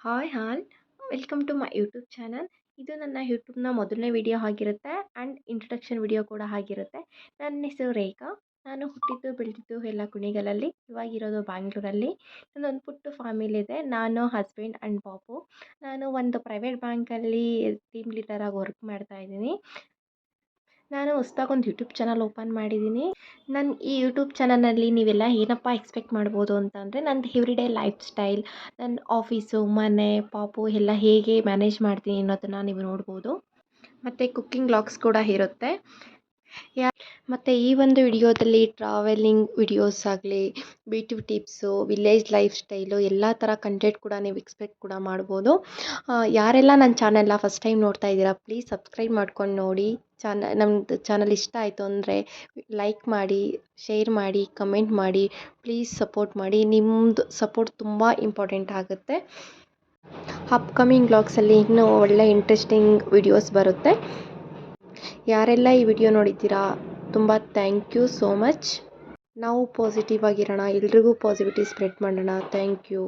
Hi all welcome to my YouTube channel. ಇದು ನನ್ನ ಯೂಟ್ಯೂಬ್ನ ಮೊದಲನೇ ವಿಡಿಯೋ ಆಗಿರುತ್ತೆ ಆ್ಯಂಡ್ ಇಂಟ್ರಡಕ್ಷನ್ ವಿಡಿಯೋ ಕೂಡ ಆಗಿರುತ್ತೆ. ನನ್ನ ಹೆಸರು ರೇಖಾ. ನಾನು ಹುಟ್ಟಿದ್ದು, ಬೆಳೆದಿದ್ದು ಎಲ್ಲ ಕುಣಿಗಲಲ್ಲಿ ಇವಾಗಿರೋದು ಬ್ಯಾಂಗ್ಳೂರಲ್ಲಿ. ನನ್ನೊಂದು ಪುಟ್ಟ ಫ್ಯಾಮಿಲಿ ಇದೆ. ನಾನು ಹಸ್ಬೆಂಡ್ ಆ್ಯಂಡ್ ಪಾಪು ನಾನು ಒಂದು ಪ್ರೈವೇಟ್ ಬ್ಯಾಂಕಲ್ಲಿ ಟೀಮ್ ಲೀಡರಾಗಿ ವರ್ಕ್ ಮಾಡ್ತಾ ಇದ್ದೀನಿ. ನಾನು ಹೊಸ್ದಾಗಿ ಒಂದು ಯೂಟ್ಯೂಬ್ ಚಾನಲ್ ಓಪನ್ ಮಾಡಿದ್ದೀನಿ ನನ್ನ ಈ ಯೂಟ್ಯೂಬ್ ಚಾನಲಲ್ಲಿ ನೀವೆಲ್ಲ ಏನಪ್ಪ ಎಕ್ಸ್ಪೆಕ್ಟ್ ಮಾಡ್ಬೋದು ಅಂತಂದರೆ ನಂದು ಎವ್ರಿಡೇ ಲೈಫ್ ಸ್ಟೈಲ್ ನನ್ನ ಆಫೀಸು ಮನೆ, ಪಾಪು ಎಲ್ಲ ಹೇಗೆ ಮ್ಯಾನೇಜ್ ಮಾಡ್ತೀನಿ ಅನ್ನೋದನ್ನು ನೀವು ನೋಡ್ಬೋದು. ಮತ್ತು ಕುಕ್ಕಿಂಗ್ ವ್ಲಾಗ್ಸ್ ಕೂಡ ಇರುತ್ತೆ. ಮತ್ತು ಈ ಒಂದು ವಿಡಿಯೋದಲ್ಲಿ ಟ್ರಾವೆಲಿಂಗ್ ವಿಡಿಯೋಸ್ ಆಗಲಿ beauty tips village life style ಎಲ್ಲ ಥರ ಕಂಟೆಂಟ್ ಕೂಡ ನೀವು ಎಕ್ಸ್ಪೆಕ್ಟ್ ಕೂಡ ಮಾಡ್ಬೋದು. ಯಾರೆಲ್ಲ ನನ್ನ ಚಾನೆಲ್ನ ಫಸ್ಟ್ ಟೈಮ್ ನೋಡ್ತಾ ಇದ್ದೀರಾ ಪ್ಲೀಸ್ ಸಬ್ಸ್ಕ್ರೈಬ್ ಮಾಡ್ಕೊಂಡು ನೋಡಿ. ಚಾನ ನಮ್ಮದು ಚಾನಲ್ ಇಷ್ಟ ಆಯಿತು ಅಂದರೆ ಲೈಕ್ ಮಾಡಿ ಶೇರ್ ಮಾಡಿ ಕಮೆಂಟ್ ಮಾಡಿ ಪ್ಲೀಸ್ ಸಪೋರ್ಟ್ ಮಾಡಿ. ನಿಮ್ಮದು ಸಪೋರ್ಟ್ ತುಂಬ ಇಂಪಾರ್ಟೆಂಟ್ ಆಗುತ್ತೆ. ಅಪ್ಕಮಿಂಗ್ ಬ್ಲಾಗ್ಸಲ್ಲಿ ಇನ್ನೂ ಒಳ್ಳೆ ಇಂಟ್ರೆಸ್ಟಿಂಗ್ ವಿಡಿಯೋಸ್ ಬರುತ್ತೆ. ಯಾರೆಲ್ಲ ಈ ವಿಡಿಯೋ ನೋಡಿದ್ದೀರಾ ತುಂಬ ಥ್ಯಾಂಕ್ ಯು ಸೋ ಮಚ್ ನಾವು ಪಾಸಿಟಿವ್ ಆಗಿರೋಣ ಎಲ್ರಿಗೂ ಪಾಸಿಟಿವಿಟಿ ಸ್ಪ್ರೆಡ್ ಮಾಡೋಣ. Thank you